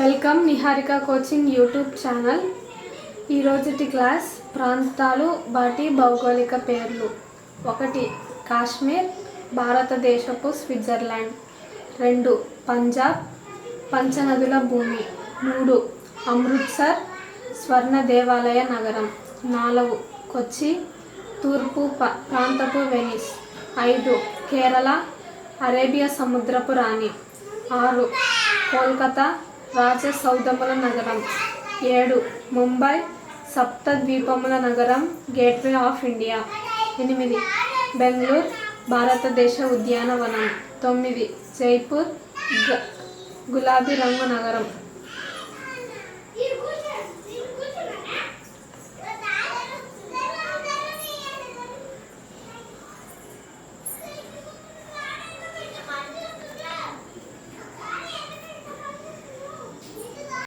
Welcome Niharika coaching YouTube channel. ఈరోజుటి class ప్రాంతాలు వాటి భౌగోళిక పేర్లు. ఒకటి కాశ్మీర్ భారతదేశపు స్విట్జర్లాండ్. రెండు పంజాబ్ పంచనదుల భూమి. మూడు అమృత్సర్ స్వర్ణ దేవాలయ నగరం. నాలుగు కొచ్చి తూర్పు ప- ప్రాంతపు వెనిస్. ఐదు కేరళ అరేబియా సముద్రపు రాణి. ఆరు కోల్కతా రాజసౌధముల నగరం. ఏడు ముంబై సప్త ద్వీపముల నగరం గేట్వే ఆఫ్ ఇండియా. ఎనిమిది బెంగళూరు భారతదేశ ఉద్యానవనం. తొమ్మిది జైపూర్ గ- గులాబీ రంగు నగరం.